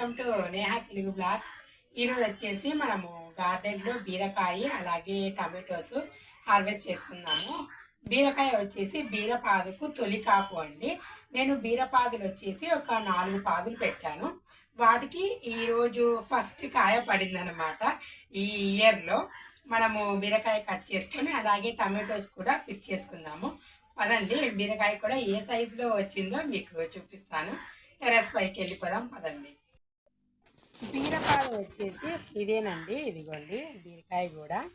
Welcome to Neha Telugu blogs. ఈరోజు వచ్చేసి మనము గార్డెన్లో బీరకాయ అలాగే టమాటోస్ హార్వెస్ట్ చేసుకున్నాము బీరకాయ వచ్చేసి బీరపాదుకు తొలి కాపు అండి. నేను బీరపాదులు వచ్చేసి ఒక నాలుగు పాదులు పెట్టాను. వాటికి ఈరోజు ఫస్ట్ కాయ పడిందనమాట ఈ ఇయర్లో మనము బీరకాయ కట్ చేసుకొని అలాగే టమాటోస్ కూడా పిక్ చేసుకుందాము. పదండి బీరకాయ కూడా ఏ సైజులో వచ్చిందో మీకు చూపిస్తాను. టెరస్ పైకి వెళ్ళిపోదాం పదండి. బీరపాదు వచ్చేసి ఇదేనండి ఇదిగోండి బీరకాయ కూడా.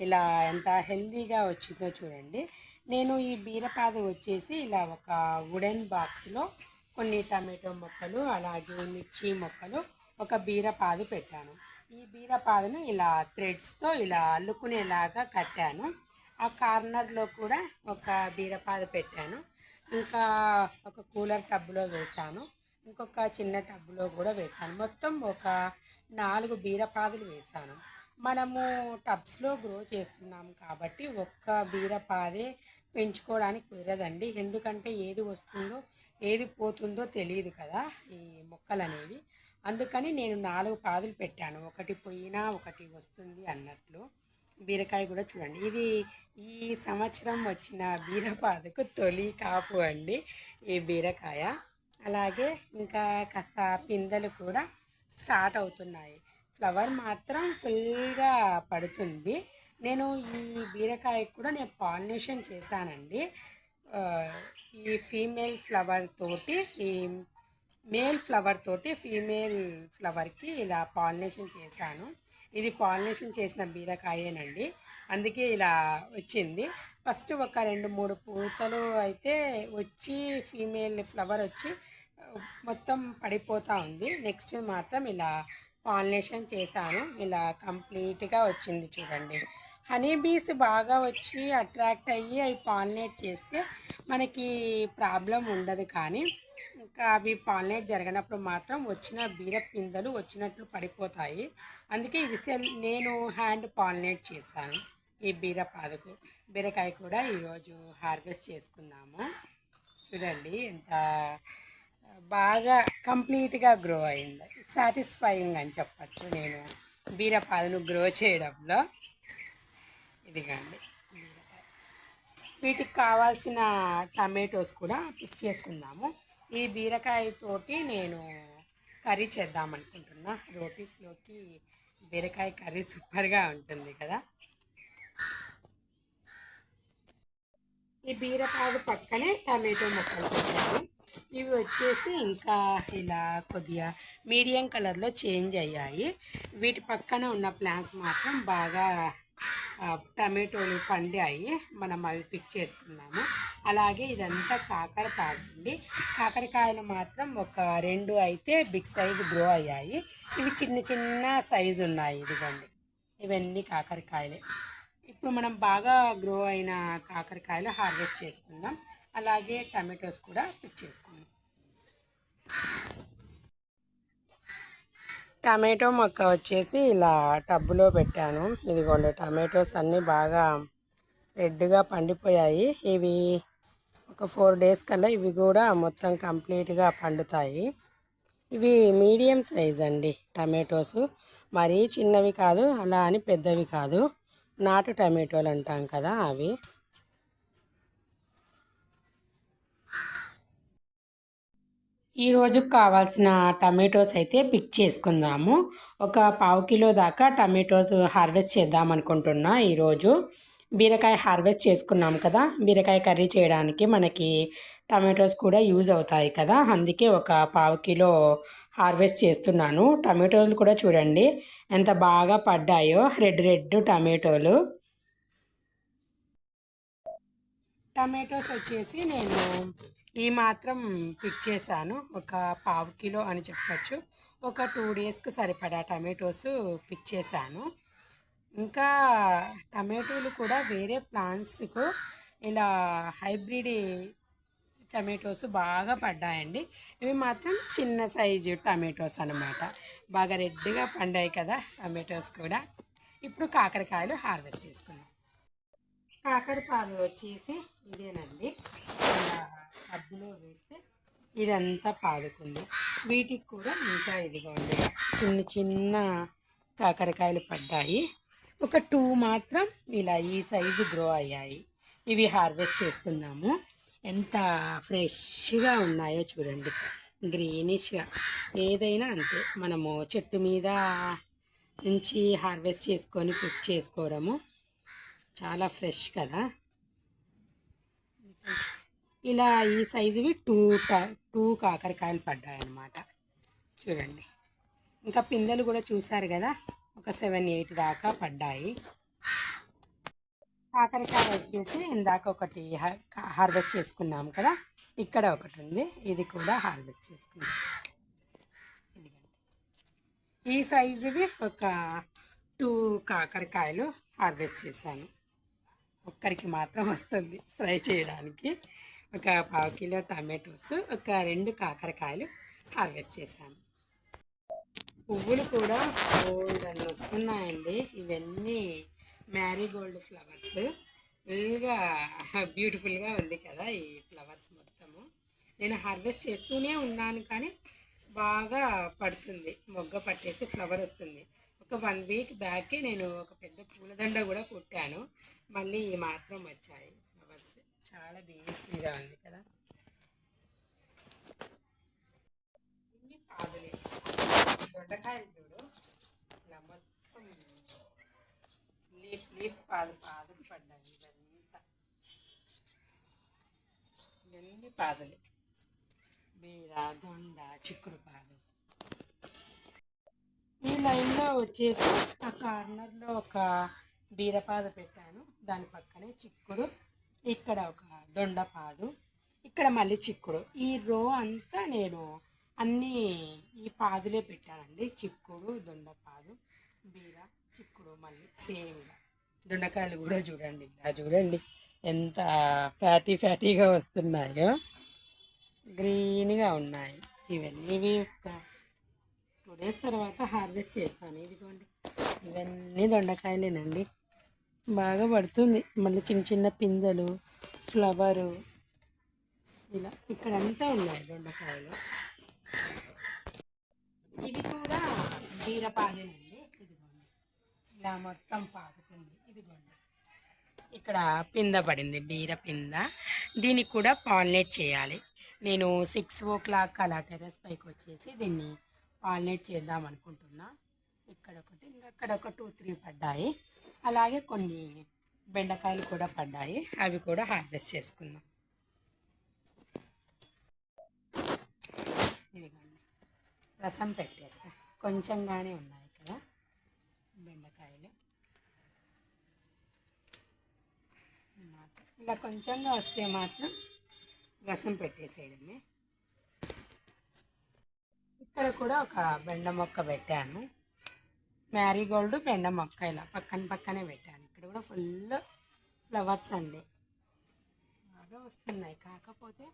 ఇలా ఎంత హెల్దీగా వచ్చిందో చూడండి. నేను ఈ బీరపాద వచ్చేసి ఇలా ఒక వుడెన్ బాక్స్లో కొన్ని టమాటో మొక్కలు అలాగే మిర్చి మొక్కలు ఒక బీరపాదు పెట్టాను. ఈ బీరపాదును ఇలా థ్రెడ్స్తో ఇలా అల్లుకునేలాగా కట్టాను. ఆ కార్నర్లో కూడా ఒక బీరపాదు పెట్టాను. ఇంకా ఒక కూలర్ టబ్లో వేశాను. ఇంకొక చిన్న టబ్లో కూడా వేశాను. మొత్తం ఒక నాలుగు బీరపాదులు వేశాను. మనము టబ్స్లో గ్రో చేస్తున్నాం కాబట్టి ఒక్క బీరపాదే పెంచుకోవడానికి కుదరదండి. ఎందుకంటే ఏది వస్తుందో ఏది పోతుందో తెలియదు కదా ఈ మొక్కలు అనేవి అందుకని నేను నాలుగు పాదులు పెట్టాను. ఒకటి పోయినా ఒకటి వస్తుంది అన్నట్లు. బీరకాయ కూడా చూడండి. ఇది ఈ సంవత్సరం వచ్చిన బీరపాదకు తొలి కాపు అండి ఈ బీరకాయ. అలాగే ఇంకా కాస్త పిందెలు కూడా స్టార్ట్ అవుతున్నాయి. ఫ్లవర్ మాత్రం ఫుల్గా పడుతుంది. నేను ఈ బీరకాయకు కూడా నేను పాలినేషన్ చేశానండి. ఈ ఫీమేల్ ఫ్లవర్ తోటి ఈ మేల్ ఫ్లవర్ తోటి ఫీమేల్ ఫ్లవర్కి ఇలా పాలినేషన్ చేశాను. ఇది పాలినేషన్ చేసిన బీరకాయేనండి. అందుకే ఇలా వచ్చింది. ఫస్ట్ ఒక రెండు మూడు పూతలు అయితే వచ్చి ఫీమేల్ ఫ్లవర్ వచ్చి మొత్తం పడిపోతూ ఉంది. నెక్స్ట్ మాత్రం ఇలా పాలినేషన్ చేశాను. ఇలా కంప్లీట్గా వచ్చింది చూడండి. హనీ బీస్ బాగా వచ్చి అట్రాక్ట్ అయ్యి అవి పాలినేట్ చేస్తే మనకి ప్రాబ్లం ఉండదు కానీ ఇంకా అవి పాలినేట్ జరగనప్పుడు మాత్రం వచ్చిన బీర పిందెలు వచ్చినట్లు పడిపోతాయి. అందుకే ఇది సెల్ నేను హ్యాండ్ పాలినేట్ చేశాను. ఈ బీర పాదకు బీరకాయ కూడా ఈరోజు హార్వెస్ట్ చేసుకున్నాము చూడండి ఎంత బాగా కంప్లీట్గా గ్రో అయింది. సాటిస్ఫైయింగ్ అని చెప్పచ్చు. నేను బీరపాదును గ్రో చేయడంలో. ఇదిగండి. వీటికి కావాల్సిన టమాటోస్ కూడా పిక్ చేసుకుందాము. ఈ బీరకాయతోటి నేను కర్రీ చేద్దాం అనుకుంటున్నా. రోటీస్లోకి బీరకాయ కర్రీ సూపర్గా ఉంటుంది కదా. ఈ బీరపాదు పక్కనే టమాటో మొక్కలు పెట్టాను ఇవి వచ్చేసి ఇంకా ఇలా కొద్దిగా మీడియం కలర్లో చేంజ్ అయ్యాయి. వీటి పక్కన ఉన్న ప్లాంట్స్ మాత్రం బాగా టమాటోలు పండాయి. మనం అవి పిక్ చేసుకున్నాము. అలాగే ఇదంతా కాకర అండి కాకరకాయలు మాత్రం ఒక రెండు అయితే బిగ్ సైజు గ్రో అయ్యాయి. ఇవి చిన్న చిన్న సైజు ఉన్నాయి ఇదిగోండి. ఇవన్నీ కాకరకాయలే. ఇప్పుడు మనం బాగా గ్రో అయిన కాకరకాయలు హార్వెస్ట్ చేసుకుందాం. అలాగే టమాటోస్ కూడా పిక్ చేసుకోండి. టమాటో మొక్క వచ్చేసి ఇలా టబ్బులో పెట్టాను. ఇదిగోండి టమాటోస్ అన్నీ బాగా రెడ్గా పండిపోయాయి. ఇవి ఒక ఫోర్ డేస్ కల్లా ఇవి కూడా మొత్తం కంప్లీట్గా పండుతాయి. ఇవి మీడియం సైజ్ అండి టమాటోస్. మరీ చిన్నవి కాదు అలా అని పెద్దవి కాదు. నాటు టమాటోలు అంటాం కదా అవి. ఈరోజుకు కావాల్సిన టమాటోస్ అయితే పిక్ చేసుకుందాము. ఒక పావు కిలో దాకా టమాటోస్ హార్వెస్ట్ చేద్దాం అనుకుంటున్నా ఈరోజు. బీరకాయ హార్వెస్ట్ చేసుకున్నాం కదా బీరకాయ కర్రీ చేయడానికి మనకి టమాటోస్ కూడా యూజ్ అవుతాయి కదా అందుకే ఒక పావు కిలో హార్వెస్ట్ చేస్తున్నాను. టమాటోలు కూడా చూడండి ఎంత బాగా పడ్డాయో రెడ్ రెడ్ టమాటోలు. టమాటోస్ వచ్చేసి నేను ఈ మాత్రం పిక్ చేశాను. ఒక పావు కిలో అని చెప్పచ్చు. ఒక టూ డేస్కి సరిపడా టమాటోస్ పిక్ చేశాను. ఇంకా టమాటోలు కూడా వేరే ప్లాంట్స్కు ఇలా హైబ్రిడ్ టమాటోస్ బాగా పడ్డాయండి. ఇవి మాత్రం చిన్న సైజు టమాటోస్ అనమాట బాగా రెడ్గా పండాయి కదా టమాటోస్ కూడా. ఇప్పుడు కాకరకాయలు హార్వెస్ట్ చేసుకున్నాం కాకరపాలు వచ్చేసి ఇదేనండి. ఇలా వేస్తే ఇదంతా పాదుకుంది వీటికి కూడా ఇంకా ఇదిగోండి. చిన్న చిన్న కాకరకాయలు పడ్డాయి. ఒక టూ మాత్రం ఇలా ఈ సైజు గ్రో అయ్యాయి. ఇవి హార్వెస్ట్ చేసుకున్నాము. ఎంత ఫ్రెష్గా ఉన్నాయో చూడండి. గ్రీనిష్గా. ఏదైనా అంతే. మనము చెట్టు మీద నుంచి హార్వెస్ట్ చేసుకొని కుక్ చేసుకోవడము. చాలా ఫ్రెష్ కదా. ఇలా ఈ సైజువి టూ టూ కాకరకాయలు పడ్డాయన్నమాట. చూడండి. ఇంకా పిందెలు కూడా చూసారు కదా ఒక సెవెన్ ఎయిట్ దాకా పడ్డాయి. కాకరకాయ వచ్చేసి ఇందాక ఒకటి హార్వెస్ట్ చేసుకున్నాం కదా ఇక్కడ ఒకటి ఉంది. ఇది కూడా హార్వెస్ట్ చేసుకున్నాం. ఈ సైజువి ఒక టూ కాకరకాయలు హార్వెస్ట్ చేశాను. ఒక్కరికి మాత్రం వస్తుంది ఫ్రై చేయడానికి. ఒక పావు కిలో టమాటోస్ ఒక రెండు కాకరకాయలు హార్వెస్ట్ చేశాను. పువ్వులు కూడా గోల్డ్ అని వస్తున్నాయండి. ఇవన్నీ మ్యారీగోల్డ్ ఫ్లవర్స్. ఫుల్గా బ్యూటిఫుల్గా ఉంది కదా ఈ ఫ్లవర్స్ మొత్తము. నేను హార్వెస్ట్ చేస్తూనే ఉన్నాను కానీ బాగా పడుతుంది. మొగ్గ పట్టేసి ఫ్లవర్ వస్తుంది. ఒక వన్ వీక్ బ్యాకే నేను ఒక పెద్ద పూలదండ కూడా కుట్టాను. మళ్ళీ ఈ మాత్రం వచ్చాయి ఫ్లవర్స్. చాలా బ్యూటిఫుల్గా ఉంది కదా. ఇన్ని పాదులే దొండకాయలు చూడు. ఇలా మొత్తం లీఫ్ లీఫ్ పాదు పాదులు పడ్డాయి ఇదంతా ఇవన్నీ పాదులే. బీర దొండ చిక్కుడు పాదు. ఈ లైన్లో వచ్చేసి ఆ కార్నర్లో ఒక బీరపాదు పెట్టాను. దాని పక్కనే చిక్కుడు ఇక్కడ ఒక దొండపాదు ఇక్కడ మళ్ళీ చిక్కుడు. ఈ రో అంతా నేను అన్నీ ఈ పాదులే పెట్టానండి. చిక్కుడు దొండపాదు బీర చిక్కుడు మళ్ళీ సేమ్గా దొండకాయలు కూడా చూడండి. ఇలా చూడండి. ఎంత ఫ్యాటీ ఫ్యాటీగా వస్తున్నాయో. గ్రీన్గా ఉన్నాయి. ఇవన్నీ ఇవి ఒక టూ డేస్ తర్వాత హార్వెస్ట్ చేస్తాను. ఇదిగోండి. ఇవన్నీ దొండకాయలేనండి. బాగా పడుతుంది. మళ్ళీ చిన్న చిన్న పిందెలు ఫ్లవరు ఇలా ఇక్కడ అంతా ఉన్నాయి దొండకాయలు. ఇది కూడా బీరపాలేనండి ఇదిగోండి. ఇలా మొత్తం పాకుతుంది. ఇదిగోండి. ఇక్కడ పింద పడింది బీర పింద. దీనికి కూడా పాలినేట్ చేయాలి. నేను సిక్స్ ఓ క్లాక్ అలా టెర్రస్ పైకి వచ్చేసి దీన్ని పాలినేట్ చేద్దాం అనుకుంటున్నా. ఇక్కడ ఒకటి ఇంకా అక్కడ ఒక టూ త్రీ పడ్డాయి. అలాగే కొన్ని బెండకాయలు కూడా పడ్డాయి. అవి కూడా హార్వెస్ట్ చేసుకుందాం. ఇదిగోండి. రసం పెట్టేస్తా. కొంచెంగానే ఉన్నాయి కదా బెండకాయలు. ఇలా కొంచెంగా వస్తే మాత్రం రసం పెట్టేసేయడమే ఇక్కడ కూడా ఒక బెండ మొక్క పెట్టాను. మ్యారీగోల్డ్ పెండ మొక్క ఇలా పక్కన పక్కనే పెట్టాను. ఇక్కడ కూడా ఫుల్ ఫ్లవర్స్ అండి. బాగా వస్తున్నాయి. కాకపోతే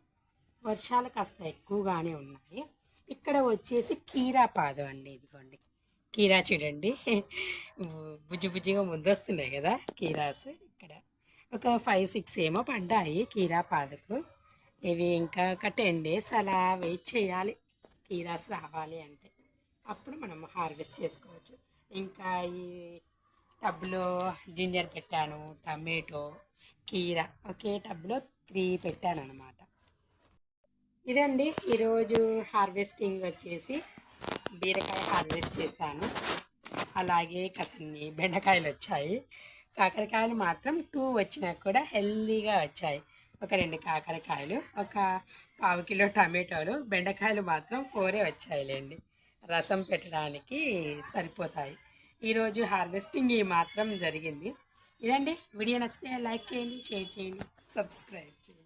వర్షాలు కాస్త ఎక్కువగానే ఉన్నాయి. ఇక్కడ వచ్చేసి కీరా పాదు అండి ఇదిగోండి. కీరా చూడండి. బుజ్జి బుజ్జిగా ముద్దొస్తున్నాయి కదా కీరాస్. ఇక్కడ ఒక ఫైవ్ సిక్స్ ఏమో పడ్డాయి కీరా పాదకు. ఇవి ఇంకా ఒక టెన్ డేస్ అలా వెయిట్ చేయాలి. కీరాస్ రావాలి అంటే. అప్పుడు మనం హార్వెస్ట్ చేసుకోవచ్చు. ఇంకా ఈ టబ్లో జింజర్ పెట్టాను టమాటో కీర. ఒకే టబ్లో త్రీ పెట్టాను అనమాట ఇదండి ఈరోజు హార్వెస్టింగ్ వచ్చేసి బీరకాయ హార్వెస్ట్ చేశాను. అలాగే కసిన్ని బెండకాయలు వచ్చాయి. కాకరకాయలు మాత్రం టూ వచ్చినా కూడా హెల్దీగా వచ్చాయి. ఒక రెండు కాకరకాయలు ఒక పావు కిలో టమాటోలు బెండకాయలు మాత్రం ఫోరే వచ్చాయిలేండి. రసం పెట్టడానికి సరిపోతాయి. ఈరోజు హార్వెస్టింగ్ ఈ మాత్రం జరిగింది. ఇదండి. వీడియో నచ్చితే లైక్ చేయండి షేర్ చేయండి సబ్స్క్రైబ్ చేయండి.